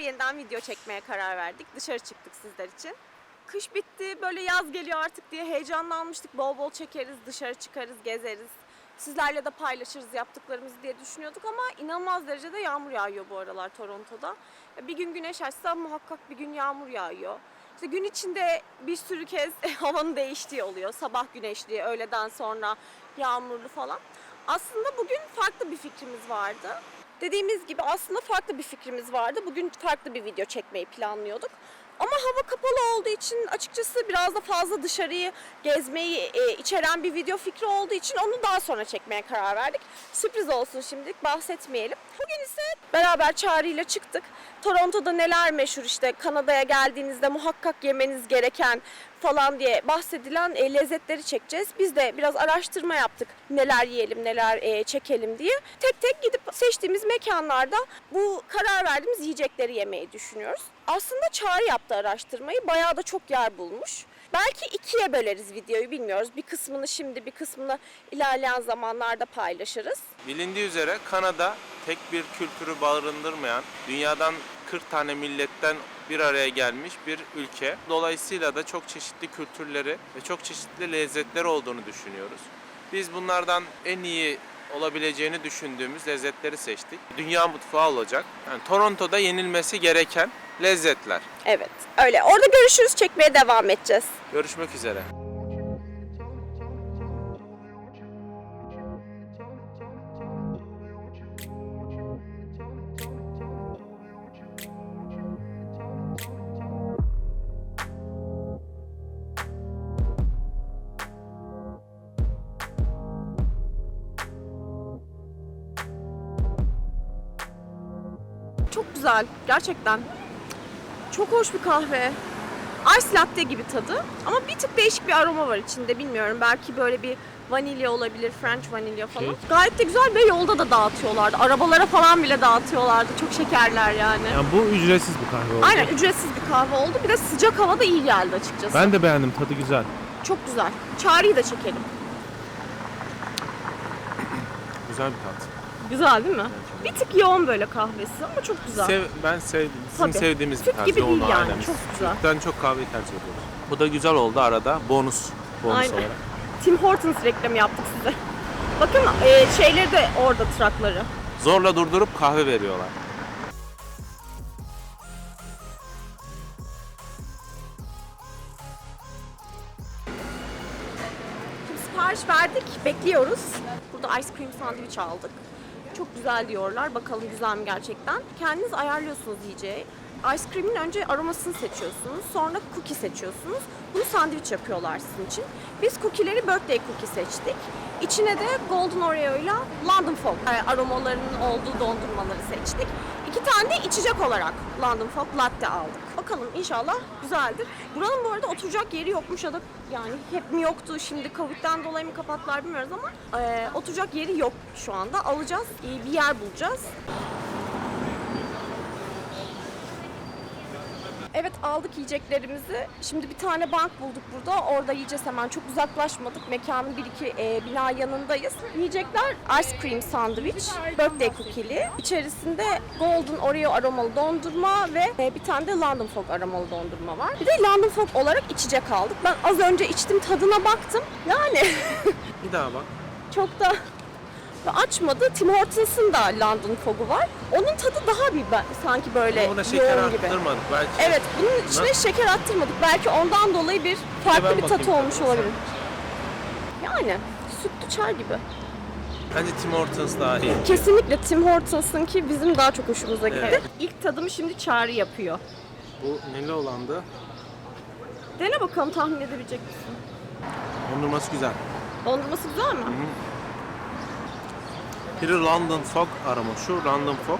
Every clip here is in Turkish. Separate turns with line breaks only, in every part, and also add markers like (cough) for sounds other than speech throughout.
tekrar yeniden video çekmeye karar verdik. Dışarı çıktık sizler için. Kış bitti, böyle yaz geliyor artık diye heyecanlanmıştık. Bol bol çekeriz, dışarı çıkarız, gezeriz. Sizlerle de paylaşırız yaptıklarımızı diye düşünüyorduk ama inanılmaz derecede yağmur yağıyor bu aralar Toronto'da. Bir gün güneş açsa muhakkak bir gün yağmur yağıyor. İşte gün içinde bir sürü kez (laughs) havanın değiştiği oluyor. Sabah güneşli, öğleden sonra yağmurlu falan. Aslında bugün farklı bir fikrimiz vardı. Dediğimiz gibi aslında farklı bir fikrimiz vardı. Bugün farklı bir video çekmeyi planlıyorduk. Ama hava kapalı olduğu için açıkçası biraz da fazla dışarıyı gezmeyi e, içeren bir video fikri olduğu için onu daha sonra çekmeye karar verdik. Sürpriz olsun şimdilik bahsetmeyelim. Bugün ise beraber Çağrı ile çıktık. Toronto'da neler meşhur işte Kanada'ya geldiğinizde muhakkak yemeniz gereken falan diye bahsedilen e, lezzetleri çekeceğiz. Biz de biraz araştırma yaptık. Neler yiyelim, neler e, çekelim diye. Tek tek gidip seçtiğimiz mekanlarda bu karar verdiğimiz yiyecekleri yemeyi düşünüyoruz. Aslında Çağrı yaptı araştırmayı. Bayağı da çok yer bulmuş. Belki ikiye böleriz videoyu bilmiyoruz. Bir kısmını şimdi, bir kısmını ilerleyen zamanlarda paylaşırız.
Bilindiği üzere Kanada tek bir kültürü barındırmayan, dünyadan 40 tane milletten bir araya gelmiş bir ülke. Dolayısıyla da çok çeşitli kültürleri ve çok çeşitli lezzetleri olduğunu düşünüyoruz. Biz bunlardan en iyi olabileceğini düşündüğümüz lezzetleri seçtik. Dünya mutfağı olacak. Yani Toronto'da yenilmesi gereken lezzetler.
Evet, öyle. Orada görüşürüz, çekmeye devam edeceğiz.
Görüşmek üzere.
Güzel, gerçekten. Çok hoş bir kahve. Ice latte gibi tadı ama bir tık değişik bir aroma var içinde bilmiyorum. Belki böyle bir vanilya olabilir, French vanilya falan.
Şey-
Gayet de güzel ve yolda da dağıtıyorlardı. Arabalara falan bile dağıtıyorlardı. Çok şekerler yani.
Yani bu ücretsiz bir kahve oldu.
Aynen ücretsiz bir kahve oldu. Bir de sıcak havada iyi geldi açıkçası.
Ben de beğendim tadı güzel.
Çok güzel. Çağrı'yı da çekelim.
Güzel bir tat.
Güzel değil mi? Bir tık yoğun böyle kahvesi ama çok güzel.
Sev, ben sevdim. Bizim
Tabii.
sevdiğimiz bir
Süt
tarz
gibi değil
yoğun,
yani,
aynen.
çok güzel.
Sütten çok kahveyi tercih ediyoruz. Bu da güzel oldu arada. Bonus. Bonus
Aynen.
olarak.
Tim Hortons reklamı yaptık size. Bakın e, şeyleri de orada trakları.
Zorla durdurup kahve veriyorlar.
Şimdi sipariş verdik, bekliyoruz. Burada ice cream sandviç aldık. Çok güzel diyorlar. Bakalım güzel mi gerçekten. Kendiniz ayarlıyorsunuz yiyeceği. Ice cream'in önce aromasını seçiyorsunuz. Sonra cookie seçiyorsunuz. Bunu sandviç yapıyorlar sizin için. Biz cookie'leri birthday cookie seçtik. İçine de Golden Oreo ile London Fog e, aromalarının olduğu dondurmaları seçtik. İki tane de içecek olarak London Fog latte aldık. Bakalım inşallah güzeldir. Buranın bu arada oturacak yeri yokmuş ya da yani hep mi yoktu şimdi Covid'den dolayı mı kapattılar bilmiyoruz ama e, oturacak yeri yok şu anda. Alacağız, e, bir yer bulacağız. Evet aldık yiyeceklerimizi. Şimdi bir tane bank bulduk burada. Orada yiyeceğiz hemen. Çok uzaklaşmadık. Mekanın bir iki e, bina yanındayız. Yiyecekler ice cream sandviç, birthday cookie'li. İçerisinde golden oreo aromalı dondurma ve e, bir tane de London Fog aromalı dondurma var. Bir de London Fog olarak içecek aldık. Ben az önce içtim tadına baktım. Yani
Bir daha bak.
çok da açmadı. Tim Hortons'ın da London Fog'u var. Onun tadı daha bir ben- sanki böyle
Ama buna şeker
yoğun gibi.
arttırmadık belki.
Evet, bunun içine şeker attırmadık. Belki ondan dolayı bir farklı
ben
bir
bakayım
olmuş olabilir. Yani sütlü çay gibi.
Bence Tim Hortons daha iyi.
Kesinlikle Tim Hortons'ın ki bizim daha çok hoşumuza gitti.
Evet.
İlk tadımı şimdi Çağrı yapıyor.
Bu neli olandı?
Dene bakalım tahmin edebilecek misin?
Dondurması güzel.
Dondurması güzel mi?
Biri London Fog arama. Şu London Fog.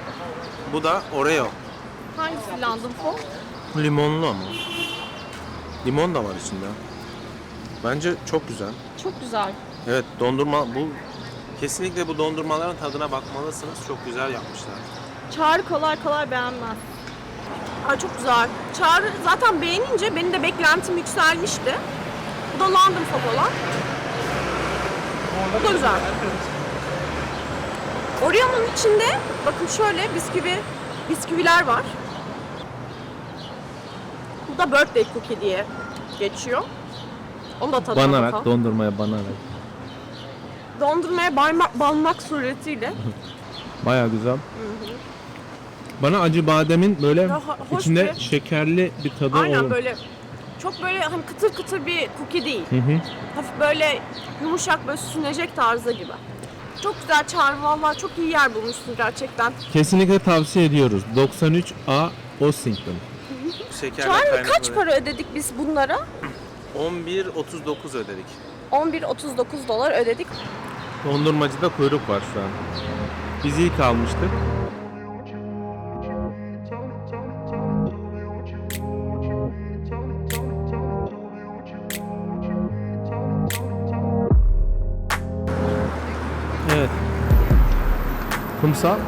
Bu da Oreo.
Hangisi London Fog?
Limonlu ama. Limon da var içinde. Bence çok güzel.
Çok güzel.
Evet dondurma bu kesinlikle bu dondurmaların tadına bakmalısınız. Çok güzel yapmışlar.
Çağrı kolay kolay beğenmez. Ay çok güzel. Çağrı zaten beğenince benim de beklentim yükselmişti. Bu da London Fog olan. Bu da güzel. Oreo'nun içinde bakın şöyle bisküvi bisküviler var. Bu da birthday cookie diye geçiyor. Onu da tadına
Banarak,
bakalım.
dondurmaya banarak.
Dondurmaya bayma- banmak suretiyle. (laughs)
Baya güzel. Bana acı bademin böyle
Ya,
içinde
bir-
şekerli bir tadı
Aynen
olur.
böyle çok böyle hani kıtır kıtır bir cookie değil.
Hı hı.
Hafif böyle yumuşak böyle süzülecek tarzı gibi. Çok güzel Çağrı vallahi çok iyi yer bulmuşsun gerçekten.
Kesinlikle tavsiye ediyoruz. 93A Ossington.
Şekerle
Çağrı kaç para ödedik biz bunlara?
11.39 ödedik.
11.39 dolar ödedik.
Dondurmacıda kuyruk var şu an. Biz ilk almıştık. Kumsal.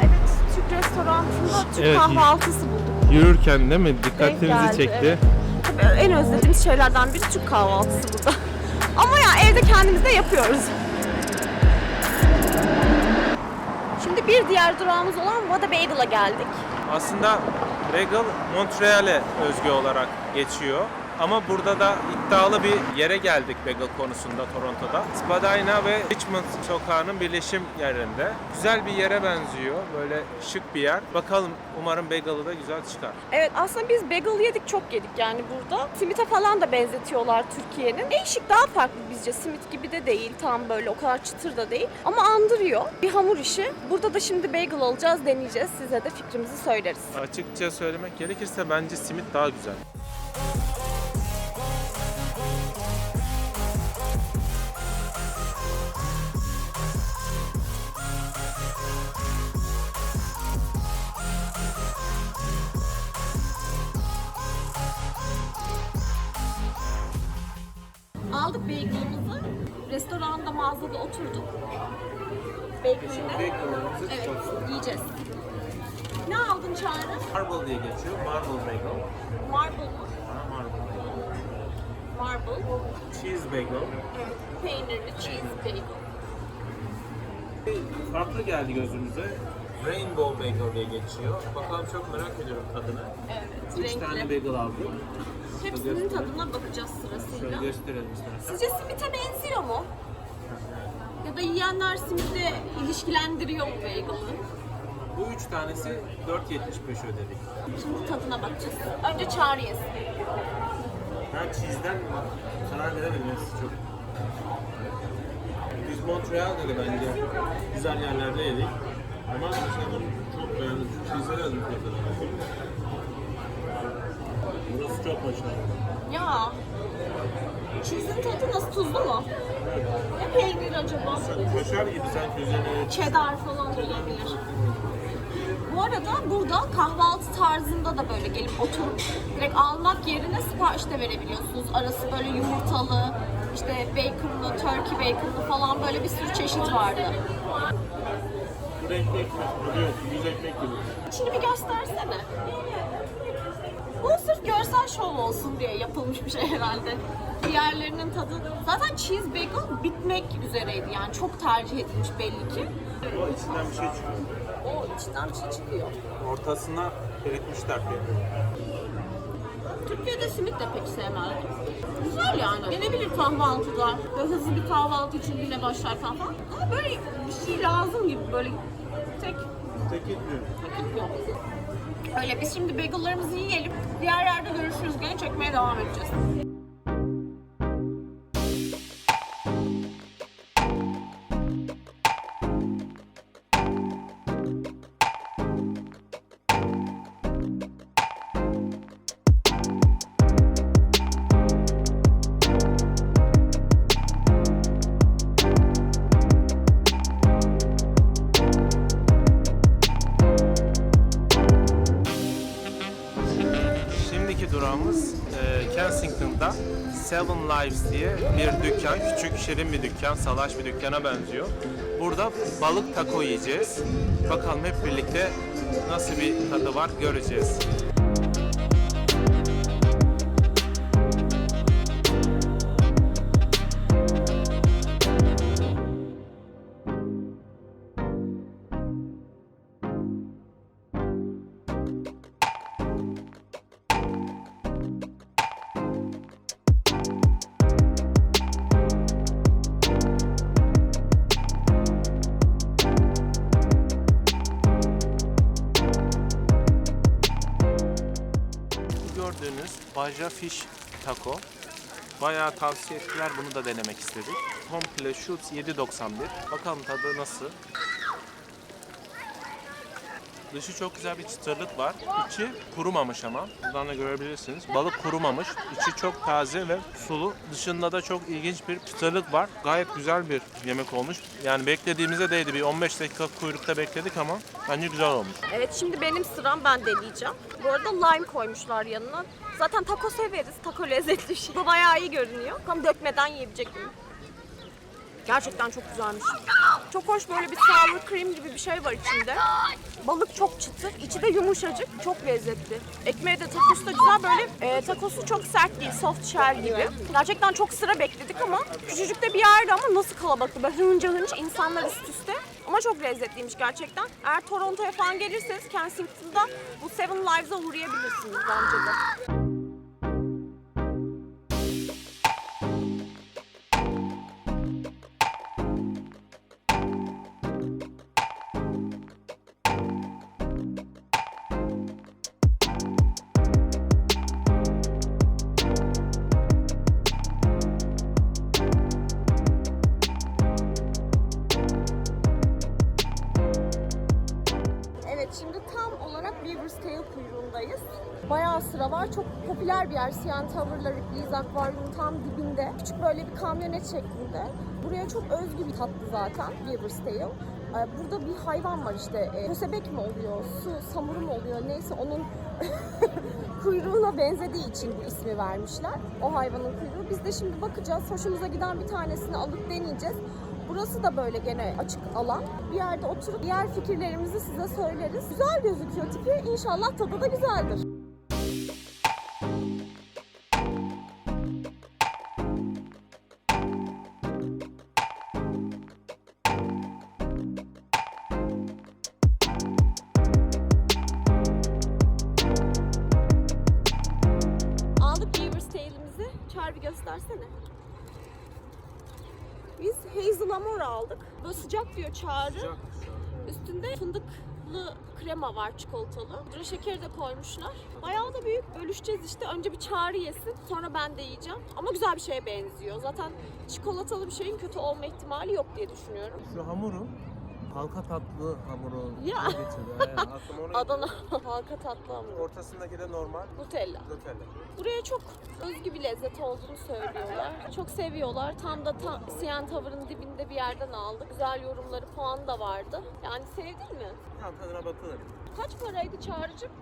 Evet Türk restoranında Türk
Evet,
kahvaltısı bulduk.
Yürürken değil mi? Dikkatimizi
geldi,
çekti.
evet. Tabii en özlediğimiz şeylerden biri Türk kahvaltısı burada. (laughs) Ama ya evde kendimiz de yapıyoruz. Şimdi bir diğer durağımız olan Vada Bagel'a geldik.
Aslında Regal Montreal'e özgü olarak geçiyor. Ama burada da iddialı bir yere geldik Regal konusunda Toronto'da. Spadina ve Richmond sokağının birleşim yerinde. Güzel bir yere benziyor. Böyle şık bir yer. Bakalım umarım Bagel'ı da güzel çıkar.
Evet aslında biz bagel yedik çok yedik yani burada. Simit'e falan da benzetiyorlar Türkiye'nin. Değişik daha farklı bizce. Simit gibi de değil. Tam böyle o kadar çıtır da değil. Ama andırıyor. Bir hamur işi. Burada da şimdi bagel alacağız deneyeceğiz. Size de fikrimizi söyleriz.
Açıkça söylemek gerekirse bence simit daha güzel.
Aldık bagel'ımızı. Restoranda mağazada oturduk. Bagel'ını evet, yiyeceğiz. Ne aldın Çağrı?
Marble diye geçiyor. Marble bagel.
Marble mu?
Marble.
Marble.
Cheese bagel.
Peynirli cheese bagel.
Farklı geldi gözümüze. Rainbow bagel diye geçiyor. Bakalım çok merak ediyorum tadını.
Evet,
Üç tane bagel aldık.
Hepsinin tadına bakacağız
Şöyle
sırasıyla.
gösterelim istersen.
Sizce simite benziyor mu? Ya da yiyenler simitle ilişkilendiriyor mu bagel'ı?
Bu üç tanesi 4.75 ödedik.
Şimdi tadına bakacağız. Önce çağrı yesin.
Ben cheese'den karar veremedim çok. Biz Montreal'de de bence güzel yerlerde yedik. Ama bunu çok beğendim. Cheese'e de. Burası çok başarılı.
Ya. Cheese'in tadı nasıl tuzlu mu? Ne peynir acaba?
Kaşar gibi sanki üzerine
Cheddar falan olabilir. Bu arada burada kahvaltı tarzında da böyle gelip oturup direkt almak yerine sipariş de verebiliyorsunuz. Arası böyle yumurtalı, işte baconlı, turkey baconlı falan böyle bir sürü çeşit vardı.
bu ekmek. Evet, düz ekmek gibi.
İçini bir göstersene. Bu sırf görsel şov olsun diye yapılmış bir şey herhalde. Diğerlerinin tadı... Zaten cheese bagel bitmek üzereydi yani çok tercih edilmiş belli ki.
O içinden bir şey çıkıyor.
O içinden bir şey çıkıyor.
Ortasına eritmişler.
Türkiye'de simit de pek sevmem. Güzel yani. Yenebilir kahvaltıda. Böyle hızlı bir kahvaltı için bile başlarken falan. Ama böyle bir şey lazım gibi böyle tek
Tek gitmiyor.
vakit yok. Öyle biz şimdi bagel'larımızı yiyelim. Diğer yerde görüşürüz. Gene çekmeye devam edeceğiz.
Durağımız e, Kensington'da Seven Lives diye bir dükkan. Küçük, şirin bir dükkan, salaş bir dükkana benziyor. Burada balık taco yiyeceğiz. Bakalım hep birlikte nasıl bir tadı var göreceğiz. Baja Fish Taco. Bayağı tavsiye ettiler. Bunu da denemek istedik. Komple Schutz 7.91. Bakalım tadı nasıl? Dışı çok güzel bir çıtırlık var. İçi kurumamış ama. Buradan da görebilirsiniz. Balık kurumamış. İçi çok taze ve sulu. Dışında da çok ilginç bir çıtırlık var. Gayet güzel bir yemek olmuş. Yani beklediğimize değdi. Bir 15 dakika kuyrukta bekledik ama bence güzel olmuş.
Evet şimdi benim sıram ben deneyeceğim. Bu arada lime koymuşlar yanına. Zaten taco severiz. Taco lezzetli şey. Bu bayağı iyi görünüyor. Tam dökmeden yiyebilecek miyim? Gerçekten çok güzelmiş. Çok hoş böyle bir sour cream gibi bir şey var içinde. Balık çok çıtır, içi de yumuşacık, çok lezzetli. Ekmeği de takosu da güzel böyle. E, takosu çok sert değil, soft shell gibi. Gerçekten çok sıra bekledik ama küçücük de bir yerde ama nasıl kalabalıklı. Böyle hınca hınç insanlar üst üste. Ama çok lezzetliymiş gerçekten. Eğer Toronto'ya falan gelirseniz Kensington'da bu Seven Lives'a uğrayabilirsiniz bence de. Siyan Tower'la Ripley's Aquarium'un tam dibinde. Küçük böyle bir kamyonet şeklinde. Buraya çok özgü bir tatlı zaten Beaver's Tail. Ee, Burada bir hayvan var işte. E, kösebek mi oluyor, su samuru mu oluyor neyse onun (laughs) kuyruğuna benzediği için bu ismi vermişler. O hayvanın kuyruğu. Biz de şimdi bakacağız. Hoşumuza giden bir tanesini alıp deneyeceğiz. Burası da böyle gene açık alan. Bir yerde oturup diğer fikirlerimizi size söyleriz. Güzel gözüküyor tipi. İnşallah tadı da güzeldir. Göstersene. Biz Hazel Amor aldık. Böyle sıcak diyor Çağrı. Üstünde fındıklı krema var çikolatalı. Pudra şekeri de koymuşlar. Bayağı da büyük. Bölüşeceğiz işte. Önce bir Çağrı yesin. Sonra ben de yiyeceğim. Ama güzel bir şeye benziyor. Zaten çikolatalı bir şeyin kötü olma ihtimali yok diye düşünüyorum.
Şu hamuru halka tatlı hamuru
Ya.
getirdi. (laughs) aklıma
Adana (laughs) halka tatlı hamur.
Ortasındaki de normal
Nutella.
Nutella.
Buraya çok özgü bir lezzet olduğunu söylüyorlar. Çok seviyorlar. Tam da ta, Siyan Tower'ın dibinde bir yerden aldık. Güzel yorumları puan da vardı. Yani sevdin mi?
Tam tadına bakılır.
Kaç paraydı çağrıcım?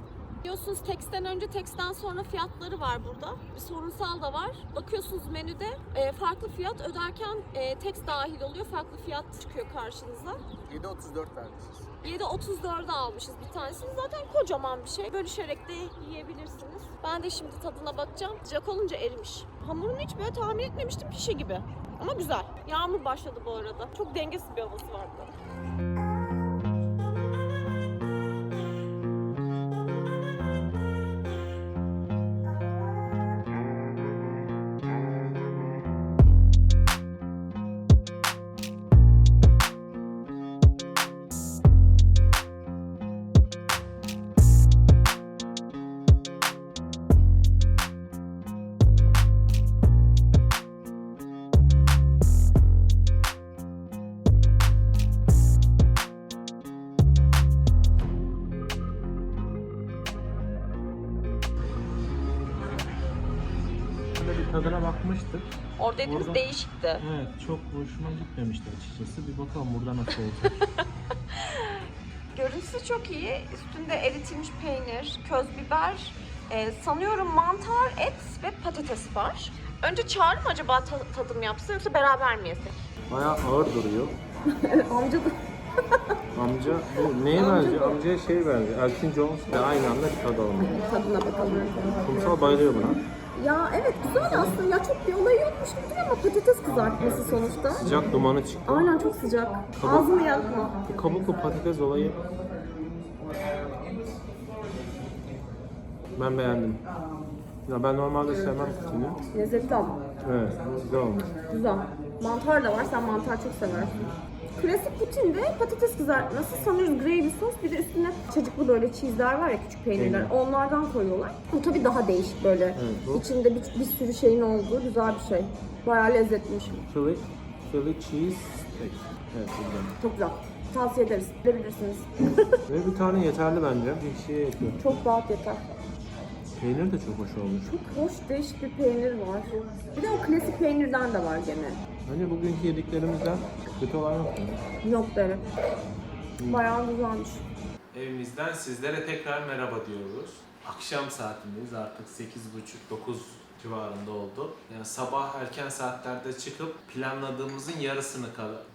Biliyorsunuz teksten önce teksten sonra fiyatları var burada. Bir sorunsal da var. Bakıyorsunuz menüde e, farklı fiyat öderken e, tekst dahil oluyor. Farklı fiyat çıkıyor karşınıza.
7.34 vermişiz.
7.34'e almışız bir tanesini. Zaten kocaman bir şey. Bölüşerek de yiyebilirsiniz. Ben de şimdi tadına bakacağım. Sıcak olunca erimiş. Hamurunu hiç böyle tahmin etmemiştim pişe gibi. Ama güzel. Yağmur başladı bu arada. Çok dengesiz bir havası vardı.
Tadına bakmıştık.
Orada dediğimiz
Orada-
değişikti.
Evet çok hoşuma gitmemişti açıkçası. Bir bakalım burada nasıl olacak. (laughs)
Görüntüsü çok iyi. Üstünde eritilmiş peynir, köz biber, e, sanıyorum mantar, et ve patates var. Önce çağır mı acaba ta- tadım yapsın yoksa beraber mi yesek?
Bayağı ağır duruyor. (laughs)
Amca da (laughs)
Amca bu neye benziyor? Amcaya şey benziyor. Elton John ve aynı anda bir tad alıyor.
tadına bakalım.
Kumsal bayılıyor buna.
Ya evet güzel aslında. Ya çok bir olayı yokmuş gibi ama patates kızartması sonuçta.
Sıcak dumanı çıktı.
Aynen çok sıcak. Ağzını yakma.
Bu kabuklu patates olayı ben beğendim. Ya ben normalde sevmem kutunu.
Lezzetli ama.
Evet, güzel olmuş.
Güzel. Mantar da var. Sen mantar çok seversin.
Klasik putinde patates kızartması, sanırız gravy sos, bir de üstüne çocuklu böyle cheese'ler var ya küçük peynirler.
Peynir.
Onlardan koyuyorlar. Bu tabii daha değişik böyle.
Bu.
İçinde bir, bir sürü şeyin olduğu güzel bir şey. Bayağı lezzetliymiş.
Philly, Philly cheese steak. Evet.
Çok güzel. Tavsiye ederiz. Gidebilirsiniz.
Ve bir tane yeterli bence. Bir şeye yetiyor.
Çok rahat yeter.
Peynir de çok hoş olmuş.
Çok hoş değişik bir peynir var. Bir de o klasik peynirden de var gene.
Hani bugünkü yediklerimizden kötü olan yok mu?
Yok evet. Bayağı güzelmiş.
Evimizden sizlere tekrar merhaba diyoruz. Akşam saatindeyiz artık 8.30-9 civarında oldu. Yani sabah erken saatlerde çıkıp planladığımızın yarısını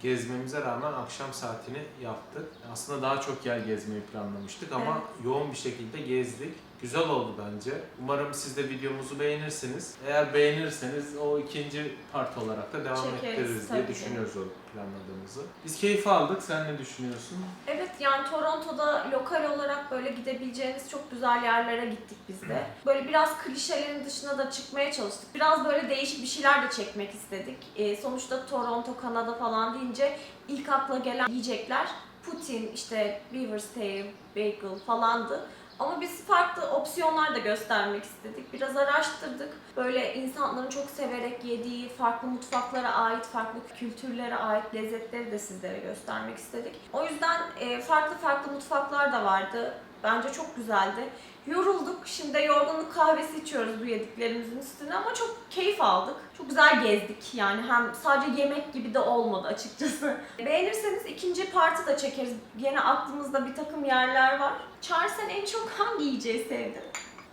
gezmemize rağmen akşam saatini yaptık. Aslında daha çok yer gezmeyi planlamıştık ama yoğun bir şekilde gezdik. Güzel oldu bence. Umarım siz de videomuzu beğenirsiniz. Eğer beğenirseniz o ikinci part olarak da devam
Çekeriz,
ettiririz
tabii
diye
ki.
düşünüyoruz o planladığımızı. Biz keyif aldık. Sen ne düşünüyorsun?
Evet yani Toronto'da lokal olarak böyle gidebileceğiniz çok güzel yerlere gittik biz de. Böyle biraz klişelerin dışına da çıkmaya çalıştık. Biraz böyle değişik bir şeyler de çekmek istedik. Ee, sonuçta Toronto, Kanada falan deyince ilk akla gelen yiyecekler Putin, işte Beaver's Tail, Bagel falandı. Ama biz farklı opsiyonlar da göstermek istedik. Biraz araştırdık. Böyle insanların çok severek yediği, farklı mutfaklara ait, farklı kültürlere ait lezzetleri de sizlere göstermek istedik. O yüzden e, farklı farklı mutfaklar da vardı. Bence çok güzeldi. Yorulduk. Şimdi yorgunluk kahvesi içiyoruz bu yediklerimizin üstüne ama çok keyif aldık. Çok güzel gezdik. Yani hem sadece yemek gibi de olmadı açıkçası. (laughs) Beğenirseniz ikinci parti da çekeriz. Yine aklımızda bir takım yerler var. Çağrı sen en çok hangi yiyeceği sevdin?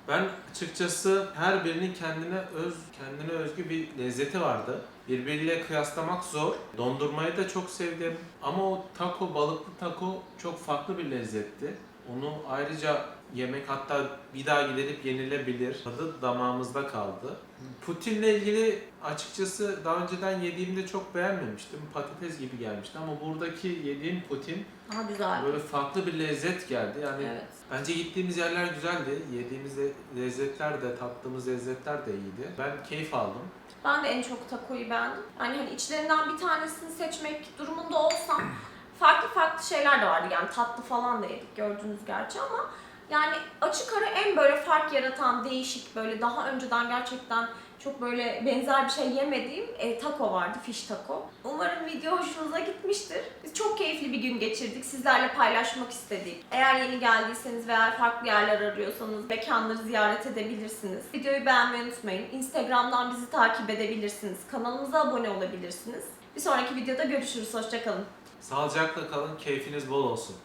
Ben açıkçası her birinin kendine öz, kendine özgü bir lezzeti vardı. Birbiriyle kıyaslamak zor. Dondurmayı da çok sevdim. Ama o taco, balıklı taco çok farklı bir lezzetti. Onu ayrıca yemek hatta bir daha gidilip yenilebilir. Tadı damağımızda kaldı. Putin'le ilgili açıkçası daha önceden yediğimde çok beğenmemiştim. Patates gibi gelmişti ama buradaki yediğim Putin
Daha güzel.
böyle farklı bir lezzet geldi. Yani
Evet.
Bence gittiğimiz yerler güzeldi. Yediğimiz lezzetler de, tattığımız lezzetler de iyiydi. Ben keyif aldım.
Ben de en çok takoyu beğendim. Yani hani içlerinden bir tanesini seçmek durumunda olsam farklı farklı şeyler de vardı. Yani tatlı falan da yedik gördünüz gerçi ama yani açık ara en böyle fark yaratan, değişik böyle daha önceden gerçekten çok böyle benzer bir şey yemediğim e, taco vardı, fish taco. Umarım video hoşunuza gitmiştir. Biz çok keyifli bir gün geçirdik. Sizlerle paylaşmak istedik. Eğer yeni geldiyseniz veya farklı yerler arıyorsanız mekanları ziyaret edebilirsiniz. Videoyu beğenmeyi unutmayın. Instagram'dan bizi takip edebilirsiniz. Kanalımıza abone olabilirsiniz. Bir sonraki videoda görüşürüz. Hoşçakalın.
Sağlıcakla kalın, keyfiniz bol olsun.